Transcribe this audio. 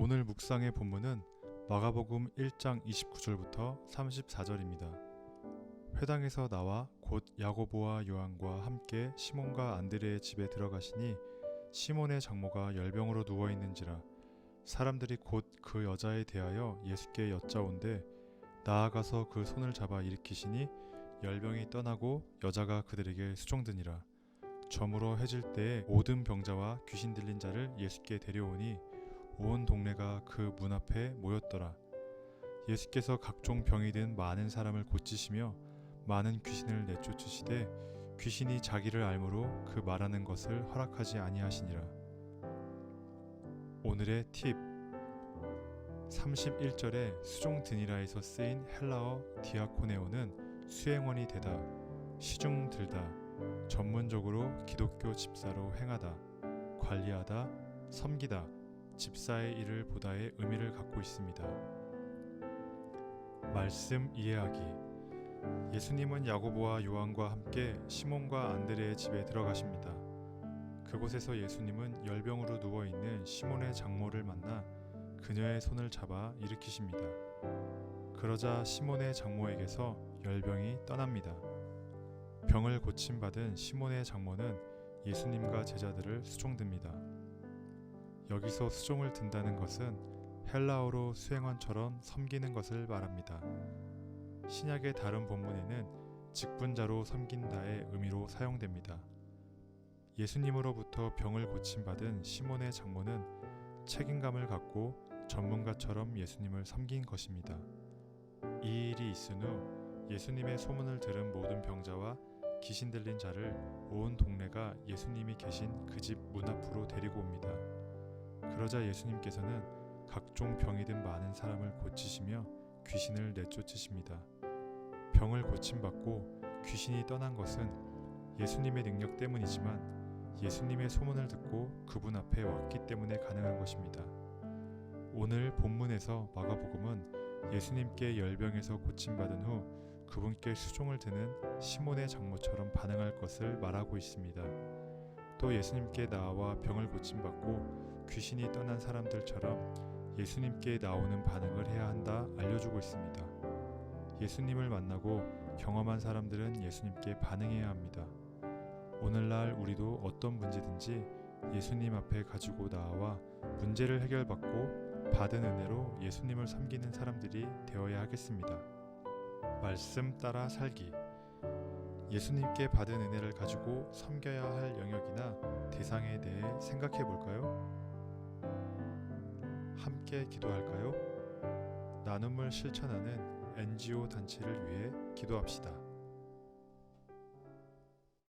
묵상의 본문은 마가복음 1장 29절부터 34절입니다. 회당에서 나와 곧 야고보와 요한과 함께 시몬과 안드레의 집에 들어가시니 시몬의 장모가 열병으로 누워 있는지라 사람들이 곧 그 여자에 대하여 예수께 여짜온데 나아가서 그 손을 잡아 일으키시니 열병이 떠나고 여자가 그들에게 수종드니라 저물어 해질 때에 모든 병자와 귀신 들린 자를 예수께 데려오니 온 동네가 그 문 앞에 모였더라. 예수께서 각종 병이 든 많은 사람을 고치시며 많은 귀신을 내쫓으시되 귀신이 자기를 알므로 그 말하는 것을 허락하지 아니하시니라. 오늘의 팁. 31절에 수종 드니라에서 쓰인 헬라어 디아코네오는 수행원이 되다, 시중 들다, 전문적으로 기독교 집사로 행하다, 관리하다, 섬기다, 집사의 일을 보다의 의미를 갖고 있습니다. 말씀 이해하기 예수님은 야고보와 요한과 함께 시몬과 안드레의 집에 들어가십니다. 그곳에서 예수님은 열병으로 누워 있는 시몬의 장모를 만나 그녀의 손을 잡아 일으키십니다. 그러자 시몬의 장모에게서 열병이 떠납니다. 병을 고침받은 시몬의 장모는 예수님과 제자들을 수종듭니다. 여기서 수종을 든다는 것은 헬라어로 수행원처럼 섬기는 것을 말합니다. 신약의 다른 본문에는 직분자로 섬긴다의 의미로 사용됩니다. 예수님으로부터 병을 고침받은 시몬의 장모는 책임감을 갖고 전문가처럼 예수님을 섬긴 것입니다. 이 일이 있은 후 예수님의 소문을 들은 모든 병자와 귀신 들린 자를 온 동네가 예수님이 계신 그 집 문 앞으로 데리고 옵니다. 그러자 예수님께서는 각종 병이 든 많은 사람을 고치시며 귀신을 내쫓으십니다. 병을 고침받고 귀신이 떠난 것은 예수님의 능력 때문이지만 예수님의 소문을 듣고 그분 앞에 왔기 때문에 가능한 것입니다. 오늘 본문에서 마가복음은 예수님께 열병에서 고침받은 후 그분께 수종을 드는 시몬의 장모처럼 반응할 것을 말하고 있습니다. 또 예수님께 나와 병을 고침받고 귀신이 떠난 사람들처럼 예수님께 나오는 반응을 해야 한다 알려주고 있습니다. 예수님을 만나고 경험한 사람들은 예수님께 반응해야 합니다. 오늘날 우리도 어떤 문제든지 예수님 앞에 가지고 나와 문제를 해결받고 받은 은혜로 예수님을 섬기는 사람들이 되어야 하겠습니다. 말씀 따라 살기. 예수님께 받은 은혜를 가지고 섬겨야 할 영역이나 대상에 대해 생각해 볼까요? 함께 기도할까요? 나눔을 실천하는 NGO 단체를 위해 기도합시다.